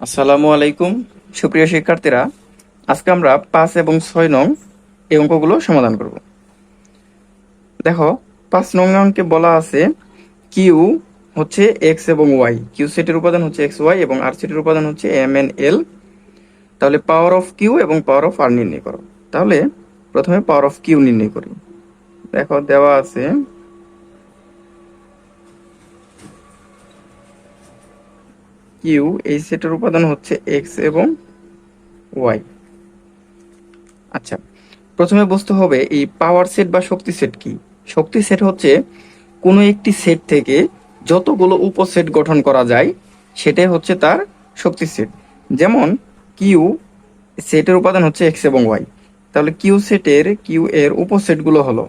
আসসালামু আলাইকুম, সুপ্রিয় শিক্ষার্থীরা। আজকে আমরা পাঁচ এবং ছয় নং এই অঙ্কগুলো সমাধান করব। দেখো, পাঁচ নং অঙ্কে বলা আছে, কিউ হচ্ছে এক্স এবং ওয়াই। কিউ সেটের উপাদান হচ্ছে এক্স, ওয়াই এবং আর সেটের উপাদান হচ্ছে এম এন এল। তাহলে পাওয়ার অফ কিউ এবং পাওয়ার অফ আর নির্ণয় করো। তাহলে প্রথমে পাওয়ার অফ কিউ নির্ণয় করি। দেখো, দেওয়া আছে কিউ এই সেটের উপাদান হচ্ছে এক্স এবং ওয়াই আচ্ছা প্রথমে বুঝতে হবে এই পাওয়ার সেট বা শক্তি সেট কি? শক্তি সেট হচ্ছে কোনো একটি সেট থেকে যতগুলো উপসেট গঠন করা যায়, সেটাই হচ্ছে তার শক্তি সেট যেমন কিউ সেটের উপাদান হচ্ছে এক্স এবং ওয়াই তাহলে কিউ সেটের কিউ এর উপসেটগুলো হলো।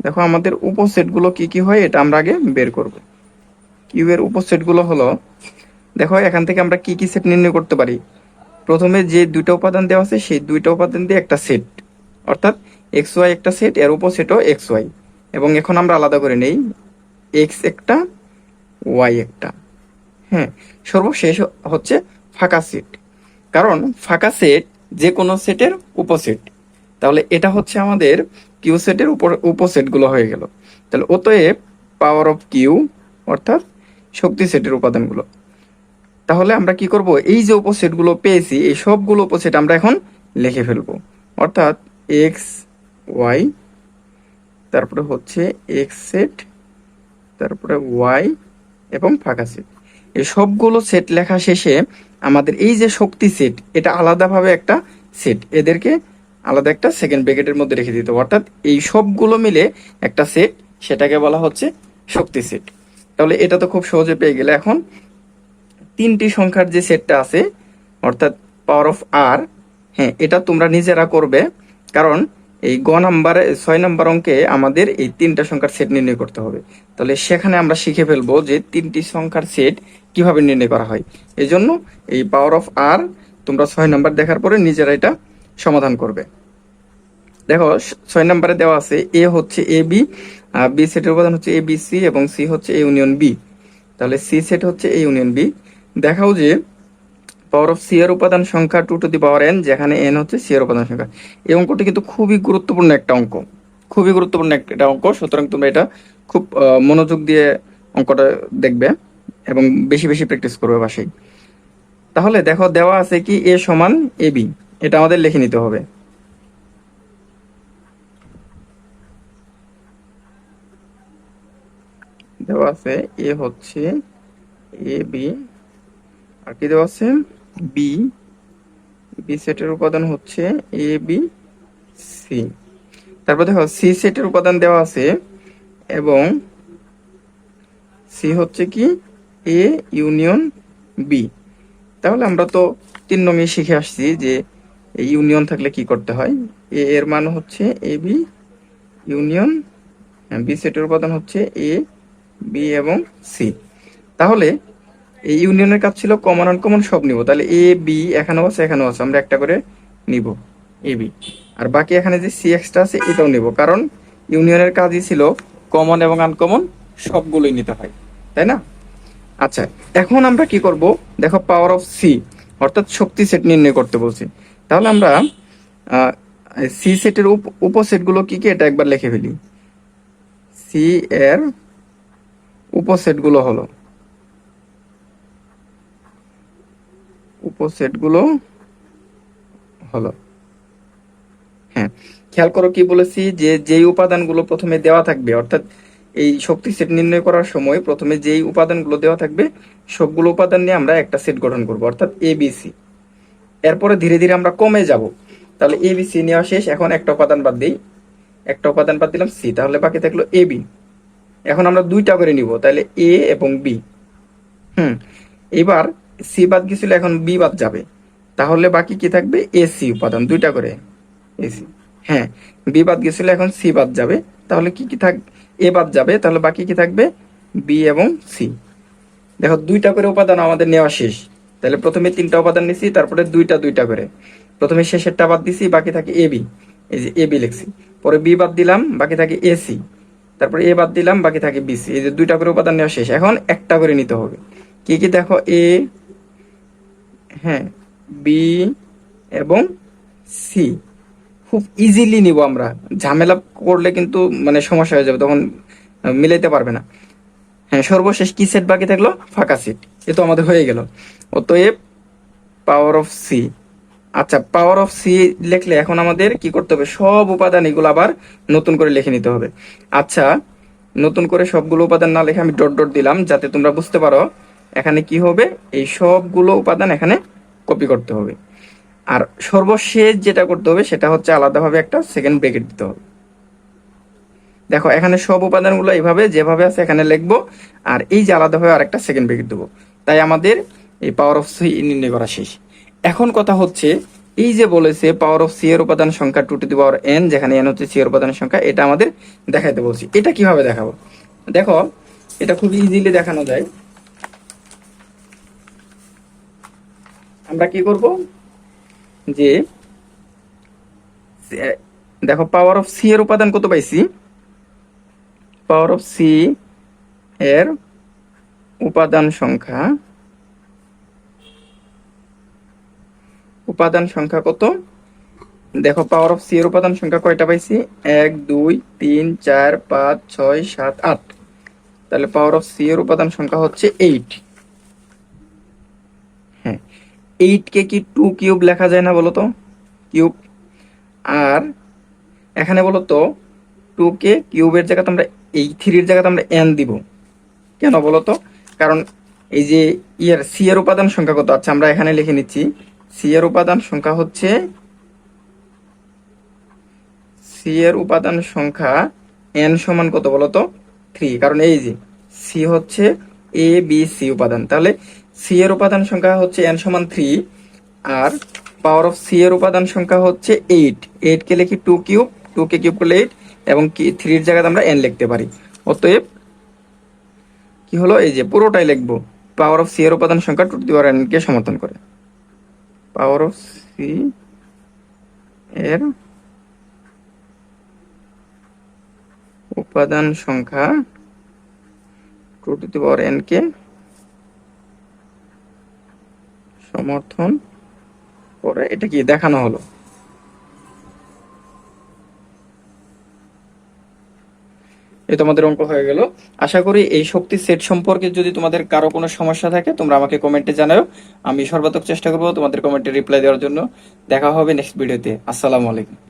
দেখো, আমাদের উপসেটগুলো কি কি হয়, এটা আমরা আগে বের করব। কিউ এর উপসেটগুলো হলো, দেখো এখান থেকে আমরা কি কি সেট নির্ণয় করতে পারি? প্রথমে যে দুইটা উপাদান দেওয়া আছে, সেই দুইটা উপাদান দিয়ে একটা সেট। অর্থাৎ এক্স ওয়াই একটা সেট, এর উপসেটও এক্স ওয়াই এবং এখন আমরা আলাদা করে নেই এক্স একটা ওয়াই একটা। হ্যাঁ সর্বশেষ হচ্ছে ফাঁকা সেট। কারণ ফাঁকা সেট যে কোনো সেটের উপসেট। তাহলে এটা হচ্ছে আমাদের কিউ সেটের উপর উপসেটগুলো হয়ে গেল। তাহলে অতএব পাওয়ার অফ কিউ অর্থাৎ শক্তি সেটের উপাদানগুলো। তাহলে আমরা কি করব? এই যে উপসেটগুলো পেয়েছি, এই সবগুলো উপসেট আমরা এখন লিখে ফেলব। অর্থাৎ এক্স, ওয়াই, তারপরে হচ্ছে এক্স সেট, তারপরে ওয়াই এবং ফাঁকা সেট। এই সবগুলো সেট লেখা শেষে আমাদের এই যে শক্তি সেট, এটা আলাদাভাবে একটা সেট। এদেরকে আলাদা একটা সেকেন্ড ব্র্যাকেটের মধ্যে রেখে দিতে অর্থাৎ এই সবগুলো মিলে একটা সেট, সেটাকে বলা হচ্ছে শক্তি সেট। তাহলে এটা তো খুব সহজে পেয়ে গেলে এখন তিনটি সংখ্যার যে সেটটা আছে, অর্থাৎ পাওয়ার অফ আর হ্যাঁ এটা তোমরা নিজেরা করবে। কারণ এই গ নাম্বারে, ছয় নাম্বার অঙ্কে আমাদের এই তিনটা সংখ্যার সেট নির্ণয় করতে হবে। তাহলে সেখানে আমরা শিখে ফেলব যে তিনটি সংখ্যার সেট কীভাবে নির্ণয় করা হয়। এই জন্য এই পাওয়ার অফ আর তোমরা ছয় নাম্বার দেখার পরে নিজেরা এটা সমাধান করবে। দেখো, ছয় নম্বরে দেওয়া আছে, এ হচ্ছে এ বি বি সেটের উপাদান হচ্ছে এ বি সি এবং সি হচ্ছে এ ইউনিয়ন বি তাহলে সি সেট হচ্ছে এ ইউনিয়ন বি দেখাও যে পাওয়ার অফ সি এর উপাদান সংখ্যা two to the power n যেখানে এন হচ্ছে সি এর উপাদান সংখ্যা। এই অঙ্কটি কিন্তু খুবই গুরুত্বপূর্ণ একটা অঙ্ক। খুবই গুরুত্বপূর্ণ একটা অঙ্ক। সুতরাং তুমি এটা খুব মনোযোগ দিয়ে অঙ্কটা দেখবে এবং বেশি বেশি প্র্যাকটিস করবে বাসায় তাহলে দেখো দেওয়া আছে কি এ সমান এ বি এটা আমাদের লিখে নিতে হবে। দেওয়া আছে, এ হচ্ছে এ, বি। আর কি দেওয়া আছে? বি। বি সেটের উপাদান হচ্ছে এ, বি, সি। তারপর দেখো, সি সেটের উপাদান দেওয়া আছে এবং সি হচ্ছে কি? A, union, B. তাহলে আমরা তো তিন নঙে শিখে আসছি যে এই ইউনিয়ন থাকলে কি করতে হয়? এ এর মান হচ্ছে এ, বি, ইউনিয়ন, বি সেটের উপাদান হচ্ছে এ বি এবং সি তাহলে এই ইউনিয়নের কাজ ছিল কমন আনকমন সব নিব। তাহলে এ বি এখানেও আছে এখানেও আছে। আমরা একটা করে নিব এ বি আর বাকি এখানে যে সি এক্সটা আছে, এটাও নিব। কারণ ইউনিয়নের কাজই ছিল কমন এবং আনকমন সবগুলোই নিতে হয়। তাই না? আচ্ছা এখন আমরা কি করব? দেখো পাওয়ার অফ সি অর্থাৎ শক্তি সেট নির্ণয় করতে বলছি। তাহলে আমরা সি সেটের উপসেটগুলো কি কি, এটা একবার লিখে ফেলি। সি এর উপসেটগুলো হলো। উপসেটগুলো হলো। হ্যাঁ খেয়াল করো কি বলেছি যে যেই উপাদানগুলো প্রথমে দেওয়া থাকবে, অর্থাৎ এই শক্তি সেট নির্ণয় করার সময় প্রথমে যেই উপাদানগুলো দেওয়া থাকবে, সবগুলো উপাদান নিয়ে আমরা একটা সেট গঠন করব, অর্থাৎ এ বি সি এরপরে ধীরে ধীরে আমরা কমে যাব। তাহলে এ বি সি নেওয়া শেষ, এখন একটা উপাদান বাদ দিই। একটা উপাদান বাদ দিলাম সি তাহলে বাকি থাকল এ বি এখন আমরা দুইটা করে নিব, তাহলে এ এবং বি হুম, এবার সি বাদ গেছিল, এখন বি বাদ যাবে। তাহলে বাকি কি থাকবে? এসি উপাদান, দুইটা করে। এসি হ্যাঁ বি বাদ গেছিল, এখন সি বাদ যাবে। তাহলে কি কি থাক এ বাদ যাবে, তাহলে বাকি কি থাকবে? বি এবং সি দেখো, দুইটা করে উপাদান আমাদের নেওয়া শেষ। তাহলে প্রথমে তিনটা উপাদান নিছি, তারপরে দুইটা দুইটা করে। প্রথমে শেষেরটা বাদ দিছি, বাকি থাকে এ বি এই যে এ বি লিখছি। পরে বি বাদ দিলাম, বাকি থাকে এসি তারপরে এ বাদ দিলাম, বাকি থাকে বিসি এই যে দুইটা করে উপাদান নেওয়া শেষ। এখন একটা করে নিতে হবে। কি কি দেখো? এ হ্যাঁ বি এবং সি। খুব ইজিলি নিব আমরা। ঝামেলা করলে কিন্তু মানে সমস্যা হয়ে যাবে, তখন মিলাইতে পারবে না। হ্যাঁ সর্বশেষ কি সেট বাকি থাকল? ফাঁকা সেট। এ তো আমাদের হয়ে গেল। অতএব পাওয়ার অফ সি আচ্ছা পাওয়ার অফ সি লিখলে এখন আমাদের কি করতে হবে? সব উপাদান এগুলো আবার নতুন করে লিখে নিতে হবে। আচ্ছা নতুন করে সবগুলো উপাদান না লিখে আমি ডট ডট দিলাম, যাতে তোমরা বুঝতে পারো এখানে কি হবে? এই সবগুলো উপাদান এখানে কপি করতে হবে। আর সর্বশেষ যেটা করতে হবে, সেটা হচ্ছে আলাদাভাবে একটা সেকেন্ড ব্রেকেট দিতে হবে। দেখো, এখানে সব উপাদানগুলো এইভাবে, যেভাবে আছে এখানে লিখব, আর এই যে আলাদাভাবে আরেকটা সেকেন্ড ব্রেকেট দেবো। তাই আমাদের এই পাওয়ার অফ সি নির্ণয় করা শেষ। এখন কথা হচ্ছে, এই যে বলেছে পাওয়ার অফ সি উপাদান সংখ্যা two to the power n যেখানে এন হচ্ছে সি এর উপাদান সংখ্যা, এটা আমাদের দেখাইতে বলছি। এটা কীভাবে দেখাবো? দেখো, এটা খুব ইজিলি দেখানো যায়। আমরা কি করব? যে দেখো পাওয়ার অফ সি এর উপাদান কত পাইছি? পাওয়ার অফ সি এর উপাদান সংখ্যা উপাদান সংখ্যা কত? দেখো পাওয়ার অফ সি এর উপাদান সংখ্যা কয়টা পাইছি? এক, দুই, তিন, চার, পাঁচ, ছয়, সাত, আট। তাহলে পাওয়ার অফ সি এর উপাদান সংখ্যা হচ্ছে এইট হ্যাঁ এইট কে কি টু কিউব লেখা যায় না বলো তো কিউব আর এখানে বলো তো টু কে কিউবের জায়গাতে আমরা এই থ্রির জায়গাতে আমরা এন দিব। কেন বলো তো কারণ এই যে ইয়ার সি এর উপাদান সংখ্যা কত? আচ্ছা আমরা এখানে লিখে নিচ্ছি সি এর উপাদান সংখ্যা হচ্ছে সি এর উপাদান সংখ্যা এন সমান কত বলতো? থ্রি কারণ এই যে সি হচ্ছে এ বি সি উপাদান। তাহলে সি এর উপাদান সংখ্যা হচ্ছে এন সমান থ্রি আর পাওয়ার অফ সি এর উপাদান সংখ্যা হচ্ছে এইট এইট কে লিখি টু কিউব টু কে কিউব করলে এইট এবং থ্রির জায়গাতে আমরা এন লিখতে পারি। অতএব কি হলো? এই যে পুরোটাই লিখব। পাওয়ার অফ সি এর উপাদান সংখ্যা টু দি পাওয়ার এন কে সমর্থন করে। পাওয়ার অফ সি এর উপাদান সংখ্যা। Two to the power n কে? সমর্থন করে। এটা কি দেখানো হলো? এই তোমাদের অঙ্ক হয়ে গেল। আশা করি এই শক্তি সেট সম্পর্কে যদি তোমাদের কারও কোনো সমস্যা থাকে, তোমরা আমাকে কমেন্টে জানাও। আমি সর্বাত্মক চেষ্টা করব তোমাদের কমেন্টে রিপ্লাই দেওয়ার জন্য। দেখা হবে নেক্সট ভিডিওতে আসসালামু আলাইকুম।